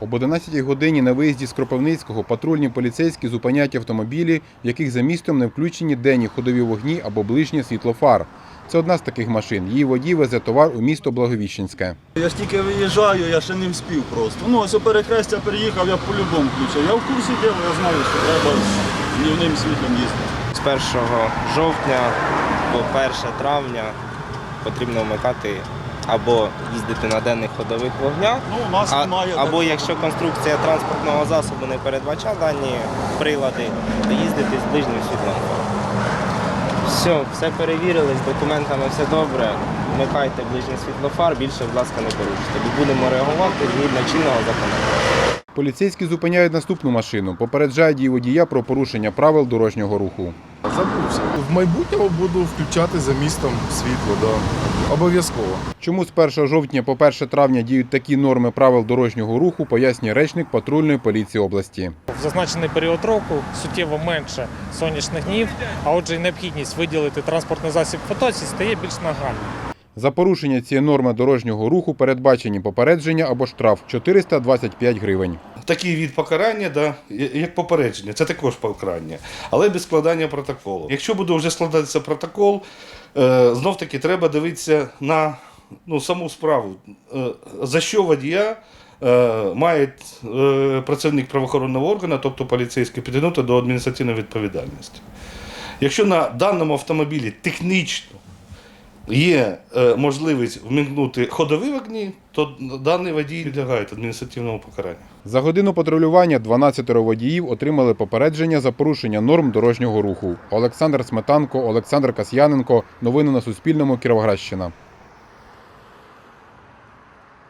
Об 11 годині на виїзді з Кропивницького патрульні поліцейські зупинять автомобілі, в яких за містом не включені денні ходові вогні або ближнє світло фар. Це одна з таких машин. Її водій везе товар у місто Благовіщенське. Я ж тільки виїжджаю, я ще не вспів просто. Ну, ось у перехрестя переїхав, я по-любому включив. Я в курсі діла, я знаю, що треба з днівним світлом їздити. З 1 жовтня по 1 травня потрібно вмикати або їздити на денних ходових вогнях, Ну, у нас а- немає. або якщо конструкція транспортного засобу не передбачає дані прилади, то їздити з ближнім світлом. Все, все перевірили, з документами все добре. Вмикайте ближнє світло фар, більше, будь ласка, не порушуйте. Будемо реагувати згідно чинного законодавства. Поліцейські зупиняють наступну машину, попереджають її водія про порушення правил дорожнього руху. Забувся. В майбутньому буду включати за містом світло, да. Обов'язково. Чому з 1 жовтня по 1 травня діють такі норми правил дорожнього руху, пояснює речник патрульної поліції області. В зазначений період року суттєво менше сонячних днів, а отже, і необхідність виділити транспортний засіб в потоці стає більш нагальною. За порушення цієї норми дорожнього руху передбачені попередження або штраф 425 гривень. Такий від покарання, да, як попередження, це також покарання, але без складання протоколу. Якщо буде вже складатися протокол, е, знов таки треба дивитися на ну, саму справу, е, за що водія е, має працівник правоохоронного органу, тобто поліцейський, підтягнути до адміністративної відповідальності. Якщо на даному автомобілі технічно є е, можливість вмикнути ходові вогні, то даний водій підлягає адміністративному покаранню. За годину патрулювання 12 водіїв отримали попередження за порушення норм дорожнього руху. Олександр Сметанко, Олександр Касьяненко. Новини на Суспільному. Кіровоградщина.